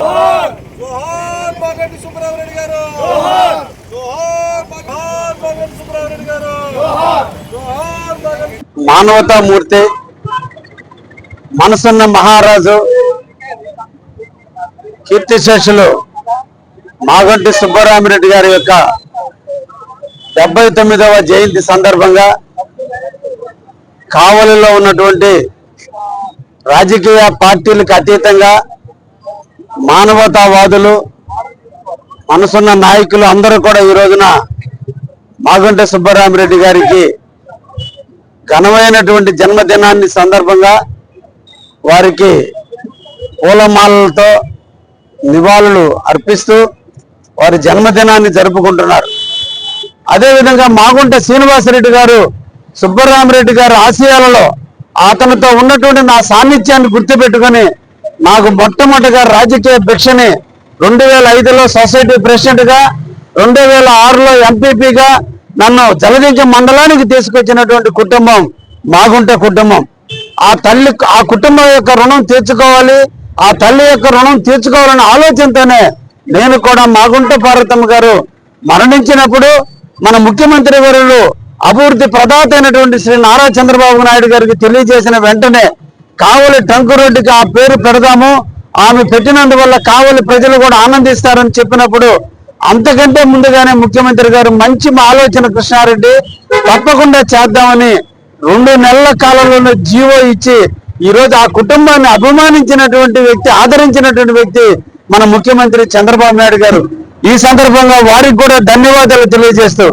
జోహార్! మాగంటి సుబ్రహ్మణ్య గారు! జోహార్! జోహార్ మాగంటి సుబ్రహ్మణ్య గారు! జోహార్! మాగంటి మానవతామూర్తి మనసున్న మహారాజు కీర్తిశేషులు మాగంటి సుబ్బరామిరెడ్డి గారి యొక్క డెబ్బై తొమ్మిదవ జయంతి సందర్భంగా కావలిలో ఉన్నటువంటి రాజకీయ పార్టీలకు అతీతంగా మానవతావాదులు మనసున్న నాయకులు అందరూ కూడా ఈ రోజున మాగుంట సుబ్బరామిరెడ్డి గారికి ఘనమైనటువంటి జన్మదినాన్ని సందర్భంగా వారికి పూలమాలలతో నివాళులు అర్పిస్తూ వారి జన్మదినాన్ని జరుపుకుంటున్నారు. అదేవిధంగా మాగుంట శ్రీనివాసరెడ్డి గారు సుబ్బరామరెడ్డి గారు ఆశయాలలో అతనితో ఉన్నటువంటి నా సాన్నిధ్యాన్ని గుర్తుపెట్టుకొని నాకు మొట్టమొదటిగా రాజకీయ భిక్షని రెండు వేల ఐదులో సొసైటీ ప్రెసిడెంట్గా రెండు వేల ఆరులో ఎంపీపీగా నన్ను జలదింక మండలానికి తీసుకొచ్చినటువంటి కుటుంబం మాగుంట కుటుంబం. ఆ తల్లి ఆ కుటుంబం యొక్క రుణం తీర్చుకోవాలి ఆ తల్లి యొక్క రుణం తీర్చుకోవాలనే ఆలోచనతోనే నేను కూడా మాగుంట పార్వతమ్మ గారు మరణించినప్పుడు మన ముఖ్యమంత్రి వర్యులు అభివృద్ధి ప్రదాత అయినటువంటి శ్రీ నారా చంద్రబాబు నాయుడు గారికి తెలియజేసిన వెంటనే కావలి టంకు రోడ్డుకి ఆ పేరు పెడదాము. ఆమె పెట్టినందువల్ల కావలి ప్రజలు కూడా ఆనందిస్తారని చెప్పినప్పుడు అంతకంటే ముందుగానే ముఖ్యమంత్రి గారు మంచి ఆలోచన కృష్ణారెడ్డి తప్పకుండా చేద్దామని రెండు నెలల కాలంలోనే జీవో ఇచ్చి ఈ రోజు ఆ కుటుంబాన్ని అభిమానించినటువంటి వ్యక్తి ఆదరించినటువంటి వ్యక్తి మన ముఖ్యమంత్రి చంద్రబాబు నాయుడు గారు. ఈ సందర్భంగా వారికి కూడా ధన్యవాదాలు తెలియజేస్తూ